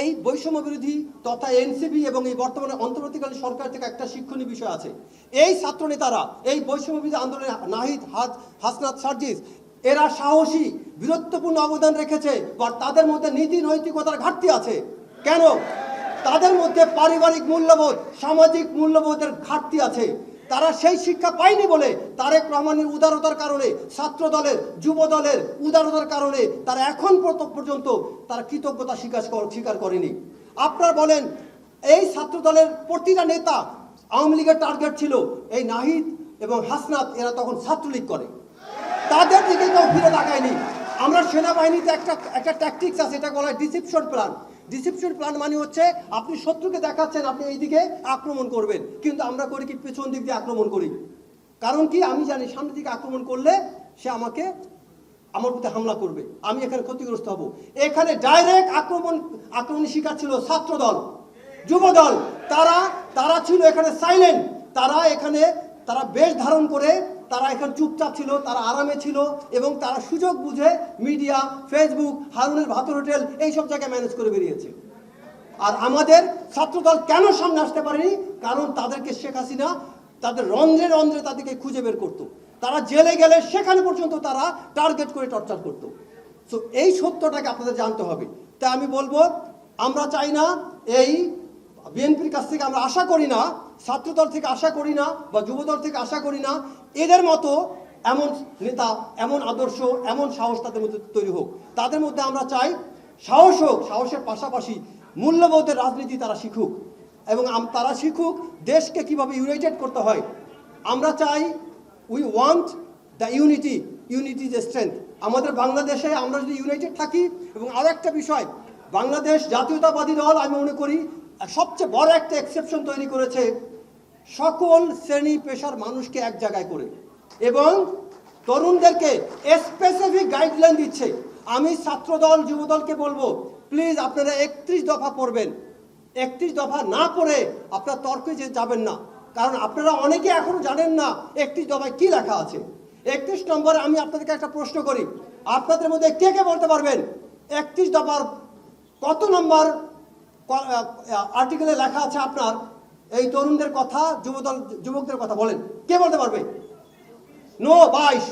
এই বৈষম্য বিরোধী তথা এনসিপি এবং এই বর্তমানে অন্তর্বর্তীকালীন সরকার থেকে একটা শিক্ষণীয় বিষয় আছে। এই ছাত্র নেতারা এই বৈষম্য বিরোধী আন্দোলনে নাহিদ হাজ হাসনাত সার্জিস, এরা সাহসী, বীরত্বপূর্ণ অবদান রেখেছে বা তাদের মধ্যে নীতি নৈতিকতার ঘাটতি আছে। কেন? তাদের মধ্যে পারিবারিক মূল্যবোধ, সামাজিক মূল্যবোধের ঘাটতি আছে। তারা সেই শিক্ষা পায়নি বলে তারেক রহমানের উদারতার কারণে ছাত্র দলের যুব দলের উদারতার কারণে তারা এখন পর্যন্ত- তারা কৃতজ্ঞতা স্বীকার স্বীকার করেনি। আপনারা বলেন, এই ছাত্র দলের প্রতিটা নেতা আওয়ামী লীগের টার্গেট ছিল এই নাহিদ এবং হাসনাত, এরা তখন ছাত্রলীগ করে। তাদের দিকে কেউ ফিরে তাকায়নি। আমরা সেনাবাহিনীতে একটা একটা ট্যাকটিক্স আছে, এটা বলা হয় ডিসিপশন প্ল্যান ডিসিপশন প্ল্যান মানে হচ্ছে আপনি শত্রুকে দেখাচ্ছেন, আপনি এই দিকে আক্রমণ করবেন। কিন্তু আমরা করি কি, পেছন দিক দিয়ে আক্রমণ করি। কারণ কি, আমি জানি সামনের দিকে আক্রমণ করলে সে আমাকে, আমার প্রতি হামলা করবে। আমি এখানে ক্ষতিগ্রস্ত হব। এখানে ডাইরেক্ট আক্রমণ, আক্রমণের শিকার ছিল ছাত্র দল যুব দল তারা তারা ছিল এখানে সাইলেন্ট তারা এখানে, তারা বেশ ধারণ করে তারা এখন চুপচাপ ছিল, তারা আরামে ছিল এবং তারা সুযোগ বুঝে মিডিয়া, ফেসবুক, হারুনের ভাতর হোটেল এইসব জায়গায় ম্যানেজ করে বেরিয়েছে। আর আমাদের ছাত্রদল কেন সামনে আসতে পারেনি? কারণ তাদেরকে শেখ হাসিনা তাদের রন্ধ্রে রন্ধ্রে তাদেরকে খুঁজে বের করতো। তারা জেলে গেলে সেখানে পর্যন্ত তারা টার্গেট করে টর্চার করতো। সো এই সত্যটাকে আপনাদের জানতে হবে। তাই আমি বলব, আমরা চাই না এই বিএনপির কাছ থেকে আমরা আশা করি না, ছাত্রদল থেকে আশা করি না বা যুবদল থেকে আশা করি না, এদের মতো এমন নেতা, এমন আদর্শ, এমন সাহস তাদের মধ্যে তৈরি হোক। তাদের মধ্যে আমরা চাই সাহস হোক, সাহসের পাশাপাশি মূল্যবোধের রাজনীতি তারা শিখুক। এবং তারা শিখুক দেশকে কীভাবে ইউনাইটেড করতে হয়। আমরা চাই we want the unity unity is strength আমাদের বাংলাদেশে আমরা যদি ইউনাইটেড থাকি, এবং আরও একটা বিষয়, বাংলাদেশ জাতীয়তাবাদী দল আমি মনে করি সবচেয়ে বড় একটা এক্সেপশন তৈরি করেছে সকল শ্রেণি পেশার মানুষকে এক জায়গায় করে। এবং তরুণদেরকে স্পেসিফিক গাইডলাইন দিচ্ছে। আমি ছাত্রদল, যুবদলকে বলব প্লিজ আপনারা একত্রিশ দফা পড়বেন। একত্রিশ দফা না পড়ে আপনার তর্কে যে যাবেন না। কারণ আপনারা অনেকে এখনও জানেন না একত্রিশ দফায় কি লেখা আছে। একত্রিশ নম্বরে আমি আপনাদেরকে একটা প্রশ্ন করি। আপনাদের মধ্যে কে কে বলতে পারবেন? একত্রিশ দফার কত নম্বর? আর্টিকেলে লেখা আছে আপনার, এই তরুণদের কথা, যুবদল, যুবকদের কথা, বলেন। কে বলতে পারবে? নো বাইশ।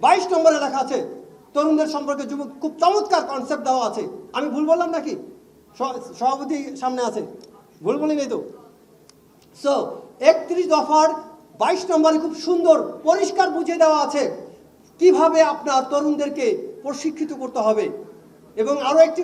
বাইশ নম্বরে লেখা আছে, তরুণদের সম্পর্কে যুবক, খুব চমৎকার কনসেপ্ট দেওয়া আছে। আমি ভুল বললাম নাকি? সভাপতি সামনে আছে। ভুল বলি নেই তো? সো একত্রিশ দফার বাইশ নম্বরে খুব সুন্দর, পরিষ্কার বুঝিয়ে দেওয়া আছে কীভাবে আপনার তরুণদেরকে প্রশিক্ষিত করতে হবে। এবং আরও একটি